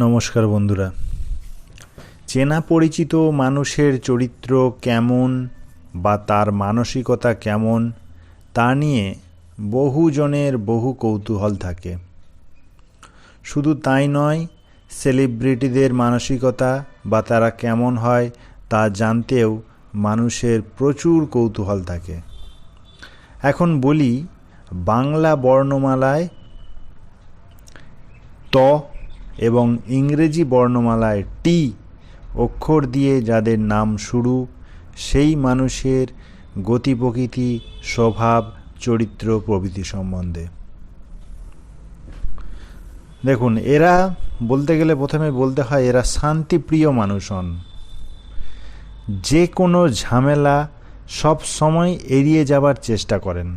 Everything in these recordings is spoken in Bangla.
নমস্কার বন্ধুরা। চেনা পরিচিত মানুষের চরিত্র কেমন বা তার মানসিকতা কেমন, তা নিয়ে বহুজনের বহু কৌতূহল থাকে। শুধু তাই নয়, সেলিব্রিটিদের মানসিকতা বা তারা কেমন হয় তা জানতেও মানুষের প্রচুর কৌতূহল থাকে। এখন বলি বাংলা বর্ণমালায় ত এবং ইংরেজি বর্ণমালায় টি অক্ষর দিয়ে যাদের নাম শুরু, সেই মানুষের গতি প্রকৃতি স্বভাব, চরিত্র, প্রভৃতি সম্বন্ধে। দেখুন, এরা বলতে গেলে প্রথমে বলতে হয় এরা শান্তিপ্রিয় মানুষ হন যে কোনো ঝামেলা সব সময় এড়িয়ে যাবার চেষ্টা করেন।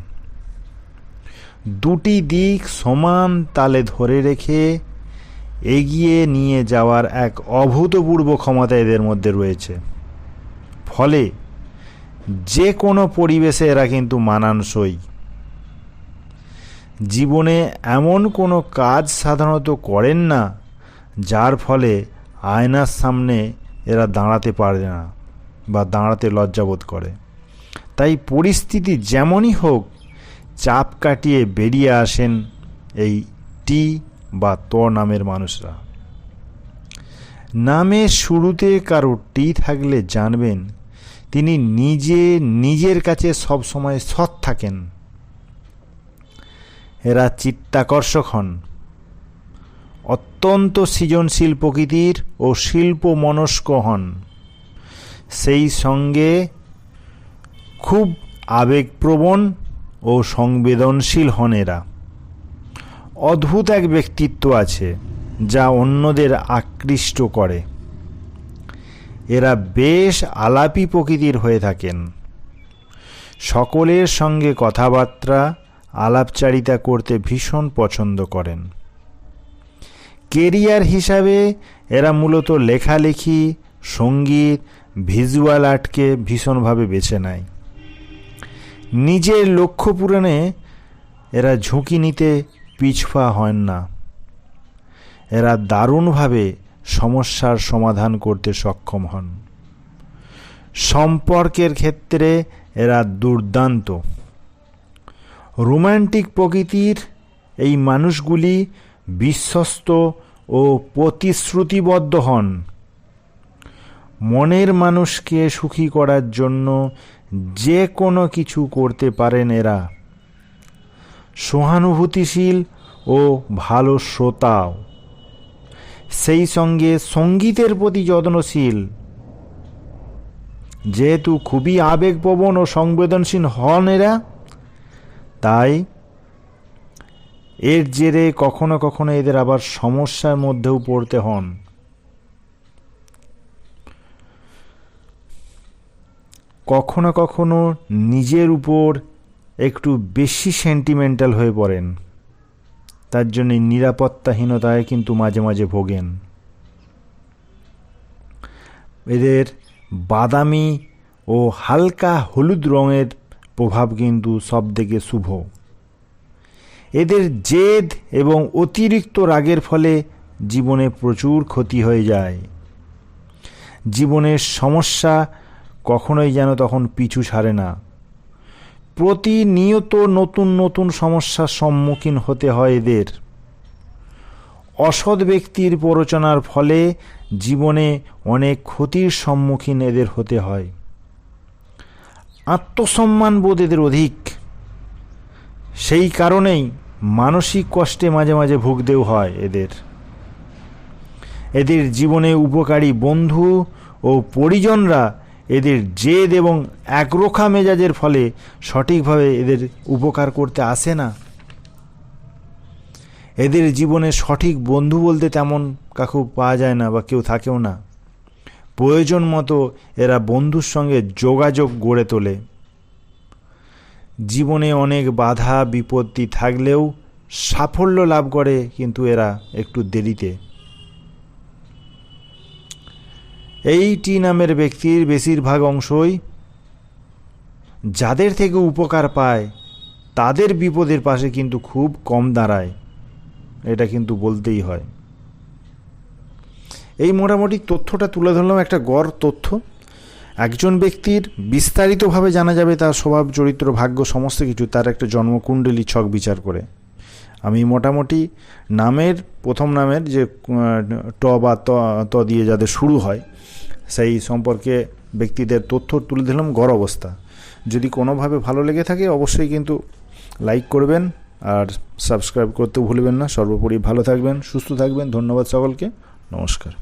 দুটি দিক সমান তালে ধরে রেখে এগিয়ে নিয়ে যাওয়ার এক অভূতপূর্ব ক্ষমতা এদের মধ্যে রয়েছে। ফলে যে কোনো পরিবেশে এরা কিন্তু মানানসই। জীবনে এমন কোনো কাজ সাধারণত করেন না, যার ফলে আয়নার সামনে এরা দাঁড়াতে পারে না বা দাঁড়াতে লজ্জাবোধ করে। তাই পরিস্থিতি যেমনই হোক, চাপ কাটিয়ে বেরিয়ে আসেন এই টি বা ত নামের মানুষরা। নামের শুরুতে কারও টি থাকলে জানবেন, তিনি নিজে, নিজের কাছে সবসময় সৎ থাকেন। এরা চিত্তাকর্ষক হন। অত্যন্ত সৃজনশীল প্রকৃতির ও শিল্প মনস্ক হন। সেই সঙ্গে খুব আবেগপ্রবণ ও সংবেদনশীল হন এরা। অদ্ভুত এক ব্যক্তিত্ব আছে, যা অন্যদের আকৃষ্ট করে। এরা বেশ আলাপি প্রকৃতির হয়ে থাকেন। সকলের সঙ্গে কথাবার্তা, আলাপচারিতা করতে ভীষণ পছন্দ করেন। কেরিয়ার হিসাবে এরা মূলত লেখালেখি, সংগীত, ভিজুয়াল আর্টকে ভীষণভাবে বেছে নেয়। নিজের লক্ষ্য পূরণে এরা ঝুঁকি নিতে পিছপা হন না। এরা দারুণভাবে সমস্যার সমাধান করতে সক্ষম হন। সম্পর্কের ক্ষেত্রে এরা দুর্দান্ত। রোম্যান্টিক প্রকৃতির এই মানুষগুলি বিশ্বস্ত ও প্রতিশ্রুতিবদ্ধ হন। মনের মানুষকে সুখী করার জন্য যে কোনো কিছু করতে পারেন এরা। সহানুভূতিশীল ও ভালো শ্রোতাও। সেই সঙ্গে সঙ্গীতের প্রতি যত্নশীল। যেহেতু খুবই আবেগপ্রবণ ও সংবেদনশীল হন এরা, তাই এর জেরে কখনো কখনো এদের আবার সমস্যার মধ্যেও পড়তে হন। কখনো কখনো নিজের উপর একটু বেশি সেন্টিমেন্টাল হয়ে পড়েন। তার জন্য নিরাপত্তাহীনতায় কিন্তু মাঝে মাঝে ভোগেন। এদের বাদামি ও হালকা হলুদ রঙের প্রভাব কিন্তু সব থেকে শুভ। এদের জেদ এবং অতিরিক্ত রাগের ফলে জীবনে প্রচুর ক্ষতি হয়ে যায়। জীবনের সমস্যা কখনোই যেন তখন পিছু ছাড়ে না। প্রতিনিয়ত নতুন নতুন সমস্যার সম্মুখীন হতে হয় এদের। অসৎ ব্যক্তির প্ররোচনার ফলে জীবনে অনেক ক্ষতির সম্মুখীন এদের হতে হয়। আত্মসম্মান বোধ এদের অধিক। সেই কারণেই মানসিক কষ্টে মাঝে মাঝে ভুগতেও হয় এদের। এদের জীবনে উপকারী বন্ধু ও পরিজনরা এদের জেদ এবং একরোখা মেজাজের ফলে সঠিকভাবে এদের উপকার করতে আসে না। এদের জীবনে সঠিক বন্ধু বলতে তেমন কাকু পাওয়া যায় না বা কেউ থাকেও না। প্রয়োজন মতো এরা বন্ধুর সঙ্গে যোগাযোগ গড়ে তোলে। জীবনে অনেক বাধা, বিপত্তি থাকলেও সাফল্য লাভ করে, কিন্তু এরা একটু দেরিতে। এই টি নামের ব্যক্তির বেশিরভাগ অংশই যাদের থেকে উপকার পায়, তাদের বিপদের পাশে কিন্তু খুব কম দাঁড়ায়। এটা কিন্তু বলতেই হয়। এই মোটামুটি তথ্যটা তুলে ধরলাম, একটা গড় তথ্য। একজন ব্যক্তির বিস্তারিতভাবে জানা যাবে তার স্বভাব, চরিত্র, ভাগ্য, সমস্ত কিছু, তার একটা জন্মকুণ্ডলী ছক বিচার করে। আমি মোটামুটি নামের, প্রথম নামের যে ট বা ত দিয়ে যাদের শুরু হয়, সেই সম্পর্কে ব্যক্তিদের তথ্য তুলে দিলাম, গড় অবস্থা। যদি কোনোভাবে ভালো লেগে থাকে, অবশ্যই কিন্তু লাইক করবেন আর সাবস্ক্রাইব করতে ভুলবেন না। সর্বোপরি ভালো থাকবেন, সুস্থ থাকবেন। ধন্যবাদ সকলকে। নমস্কার।